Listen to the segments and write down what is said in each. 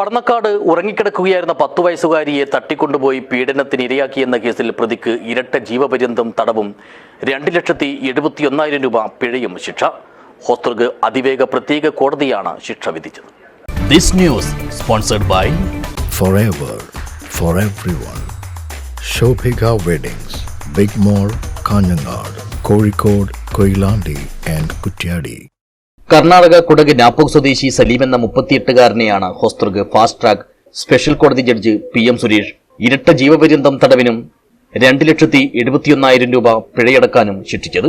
പടന്നക്കാട് ഉറങ്ങിക്കിടക്കുകയായിരുന്ന പത്തു വയസ്സുകാരിയെ തട്ടിക്കൊണ്ടുപോയി പീഡനത്തിന് ഇരയാക്കിയെന്ന കേസിൽ പ്രതിക്ക് ഇരട്ട ജീവപര്യന്തം തടവും രണ്ട് ലക്ഷത്തി എഴുപത്തിയൊന്നായിരം രൂപ പിഴയും ശിക്ഷ ഹോസ്റ്റർക്ക് അതിവേഗ പ്രത്യേക കോടതിയാണ് ശിക്ഷ വിധിച്ചത് this news sponsored by forever for everyone. Shobhika Weddings, Big Mall, Kanyanad, Kozhikode, Koilandi and Kutyadi. Karnataka Kodagu Napoklu സ്വദേശി സലീം എന്ന മുപ്പത്തിയെട്ടുകാരനെയാണ് ഹോസ്തൃക് ഫാസ്റ്റ് ട്രാക്ക് സ്പെഷ്യൽ കോടതി ജഡ്ജ് പി എം സുരേഷ് ഇരട്ട ജീവപര്യന്തം തടവിനും രണ്ട് ലക്ഷത്തി എഴുപത്തിയൊന്നായിരം രൂപ പിഴയടക്കാനും ശിക്ഷിച്ചത്.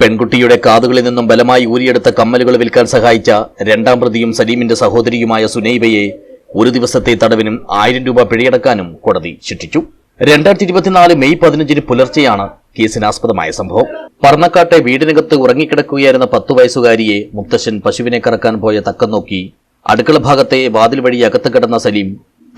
പെൺകുട്ടിയുടെ കാതുകളിൽ നിന്നും ബലമായി ഊരിയെടുത്ത കമ്മലുകൾ വിൽക്കാൻ സഹായിച്ച രണ്ടാം പ്രതിയും സലീമിന്റെ സഹോദരിയുമായ സുനൈബയെ ഒരു ദിവസത്തെ തടവിനും ആയിരം രൂപ പിഴയടക്കാനും കോടതി ശിക്ഷിച്ചു. രണ്ടായിരത്തി ഇരുപത്തിനാല് മെയ് പതിനഞ്ചിന് പുലർച്ചെയാണ് കേസിനാസ്പദമായ സംഭവം. പറന്നക്കാട്ടെ വീടിനകത്ത് ഉറങ്ങിക്കിടക്കുകയായിരുന്ന പത്തു വയസ്സുകാരിയെ മുത്തശ്ശൻ പശുവിനെ കറക്കാൻ പോയ തക്കം നോക്കി അടുക്കള ഭാഗത്തെ വാതിൽ വഴി അകത്ത് കിടന്ന സലീം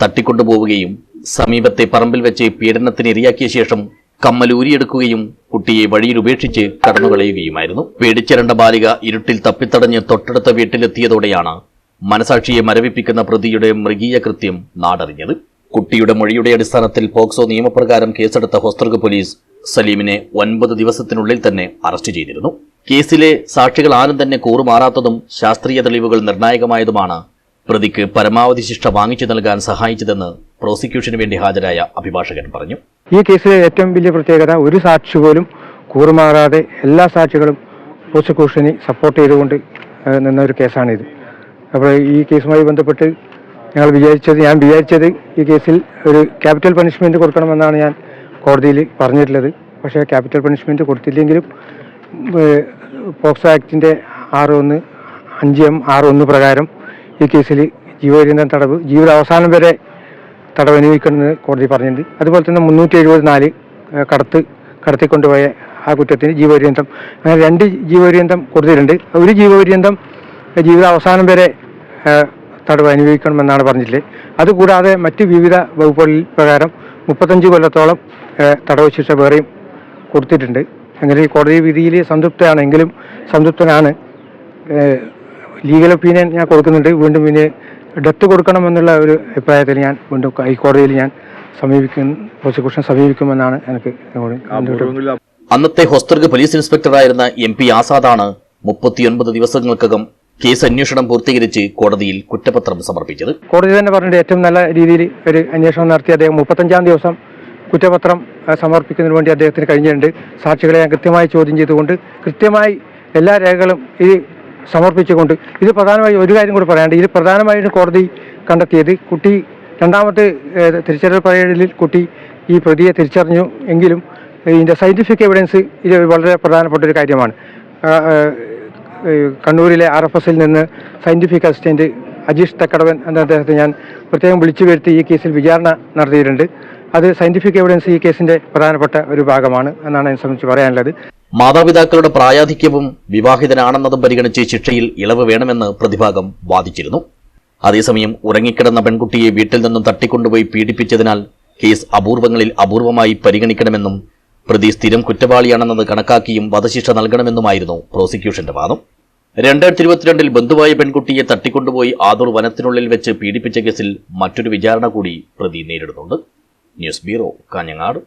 തട്ടിക്കൊണ്ടുപോവുകയും സമീപത്തെ പറമ്പിൽ വെച്ച് പീഡനത്തിന് ഇരയാക്കിയ ശേഷം കമ്മലൂരിയെടുക്കുകയും കുട്ടിയെ വഴിയിൽ ഉപേക്ഷിച്ച് കടന്നുകളയുകയുമായിരുന്നു. പേടിച്ചിരണ്ട ബാലിക ഇരുട്ടിൽ തപ്പിത്തടഞ്ഞ് തൊട്ടടുത്ത വീട്ടിലെത്തിയതോടെയാണ് മനസാക്ഷിയെ മരവിപ്പിക്കുന്ന പ്രതിയുടെ മൃഗീയ കൃത്യം നാടറിഞ്ഞത്. കുട്ടിയുടെ മൊഴിയുടെ അടിസ്ഥാനത്തിൽ പോക്സോ നിയമപ്രകാരം കേസെടുത്ത ഹോസ്തർഗ് പോലീസ് സലീമിനെ ഒൻപത് ദിവസത്തിനുള്ളിൽ തന്നെ അറസ്റ്റ് ചെയ്തിരുന്നു. കേസിലെ സാക്ഷികൾ ആരും തന്നെ കൂറുമാറാത്തതും ശാസ്ത്രീയ തെളിവുകൾ നിർണായകമായതുമാണ് പ്രതിക്ക് പരമാവധി ശിക്ഷ വാങ്ങിച്ചു നൽകാൻ സഹായിച്ചതെന്ന് പ്രോസിക്യൂഷന് വേണ്ടി ഹാജരായ അഭിഭാഷകൻ പറഞ്ഞു. ഈ കേസിലെ ഏറ്റവും വലിയ പ്രത്യേകത ഒരു സാക്ഷി പോലും കൂറുമാറാതെ എല്ലാ സാക്ഷികളും പ്രോസിക്യൂഷനെ സപ്പോർട്ട് ചെയ്തുകൊണ്ട് നിന്ന ഒരു കേസാണിത്. അപ്പോൾ ഈ കേസുമായി ബന്ധപ്പെട്ട് ഞങ്ങൾ വിചാരിച്ചത് ഞാൻ വിചാരിച്ചത് ഈ കേസിൽ ഒരു ക്യാപിറ്റൽ പണിഷ്മെന്റ് കൊടുക്കണമെന്നാണ് ഞാൻ കോടതിയിൽ പറഞ്ഞിട്ടുള്ളത്. പക്ഷേ ക്യാപിറ്റൽ പണിഷ്മെന്റ് കൊടുത്തില്ലെങ്കിലും പോക്സോ ആക്ടിന്റെ ആറ് ഒന്ന് അഞ്ച് എം ആറ് ഒന്ന് പ്രകാരം ഈ കേസിൽ ജീവപര്യന്തം തടവ് ജീവിത അവസാനം വരെ തടവ് അനുഭവിക്കണമെന്ന് കോടതി പറഞ്ഞിട്ടുണ്ട്. അതുപോലെ തന്നെ മുന്നൂറ്റി എഴുപത് നാല് കടത്ത് കടത്തിക്കൊണ്ടുപോയ ആ കുറ്റത്തിന് ജീവപര്യന്തം അങ്ങനെ രണ്ട് ജീവപര്യന്തം കൊടുത്തിട്ടുണ്ട്. ഒരു ജീവപര്യന്തം ജീവിത അവസാനം വരെ തടവ് അനുഭവിക്കണമെന്നാണ് പറഞ്ഞിട്ടുള്ളത് അതുകൂടാതെ മറ്റ് വിവിധ വകുപ്പുകളിൽ പ്രകാരം മുപ്പത്തഞ്ച് കൊല്ലത്തോളം തടവ് ശിക്ഷ വേറെയും കൊടുത്തിട്ടുണ്ട്. അങ്ങനെ ഈ കോടതി വിധിയിൽ സംതൃപ്തയാണെങ്കിലും സംതൃപ്തനാണ്. ലീഗൽ ഒപ്പീനിയൻ ഞാൻ കൊടുക്കുന്നുണ്ട്. വീണ്ടും പിന്നെ ഡെത്ത് കൊടുക്കണമെന്നുള്ള ഒരു അഭിപ്രായത്തിൽ ഞാൻ വീണ്ടും ഹൈക്കോടതിയിൽ ഞാൻ സമീപിക്കും പ്രോസിക്യൂഷൻ സമീപിക്കുമെന്നാണ് എനിക്ക് അന്നത്തെ ഹൊസ്തർഗ് പോലീസ് ഇൻസ്പെക്ടറായിരുന്ന എം പി ആസാദാണ് മുപ്പത്തിയൊൻപത് ദിവസങ്ങൾക്കകം കേസ് അന്വേഷണം പൂർത്തീകരിച്ച് കോടതിയിൽ കുറ്റപത്രം സമർപ്പിച്ചത്. കോടതി തന്നെ പറഞ്ഞിട്ട് ഏറ്റവും നല്ല രീതിയിൽ ഒരു അന്വേഷണം നടത്തി അദ്ദേഹം മുപ്പത്തഞ്ചാം ദിവസം കുറ്റപത്രം സമർപ്പിക്കുന്നതിന് വേണ്ടി അദ്ദേഹത്തിന് കഴിഞ്ഞിട്ടുണ്ട്. സാക്ഷികളെ ഞാൻ കൃത്യമായി ചോദ്യം ചെയ്തുകൊണ്ട് കൃത്യമായി എല്ലാ രേഖകളും ഈ സമർപ്പിച്ചുകൊണ്ട് ഇത് പ്രധാനമായി ഒരു കാര്യം കൂടി പറയാണ്ട് ഇത് പ്രധാനമായിട്ടും കോടതി കണ്ടെത്തിയത് കുട്ടി രണ്ടാമത്തെ തിരിച്ചറിയൽ പറയലിൽ കുട്ടി ഈ പ്രതിയെ തിരിച്ചറിഞ്ഞു എങ്കിലും ഇതിന്റെ സയന്റിഫിക് എവിഡൻസ് ഇത് വളരെ പ്രധാനപ്പെട്ട ഒരു കാര്യമാണ്. കണ്ണൂരിലെ ആർ എഫ് എസിൽ നിന്ന് സയന്റിഫിക് അസിസ്റ്റന്റ് അജീഷ് തക്കടവൻ എന്ന അദ്ദേഹത്തെ ഞാൻ പ്രത്യേകം വിളിച്ചു വരുത്തി ഈ കേസിൽ വിചാരണ നടത്തിയിട്ടുണ്ട്. അത് സയന്റിഫിക് എവിഡൻസ് ഈ കേസിന്റെ പ്രധാനപ്പെട്ട ഒരു ഭാഗമാണ് എന്നാണ് എന്നെ സംബന്ധിച്ച് പറയാനുള്ളത്. മാതാപിതാക്കളുടെ പ്രായാധിക്യവും വിവാഹിതനാണെന്നതും പരിഗണിച്ച് ശിക്ഷയിൽ ഇളവ് വേണമെന്ന് പ്രതിഭാഗം വാദിച്ചിരുന്നു. അതേസമയം ഉറങ്ങിക്കിടന്ന പെൺകുട്ടിയെ വീട്ടിൽ നിന്നും തട്ടിക്കൊണ്ടുപോയി പീഡിപ്പിച്ചതിനാൽ കേസ് അപൂർവങ്ങളിൽ അപൂർവമായി പരിഗണിക്കണമെന്നും പ്രതി സ്ഥിരം കുറ്റവാളിയാണെന്നത് കണക്കാക്കിയും വധശിക്ഷ നൽകണമെന്നുമായിരുന്നു പ്രോസിക്യൂഷന്റെ വാദം. രണ്ടായിരത്തി ഇരുപത്തിരണ്ടിൽ ബന്ധുവായ പെൺകുട്ടിയെ തട്ടിക്കൊണ്ടുപോയി ആദൂർ വനത്തിനുള്ളിൽ വെച്ച് പീഡിപ്പിച്ച കേസിൽ മറ്റൊരു വിചാരണ കൂടി പ്രതി നേരിടുന്നുണ്ട്. News bureau Kanhangad.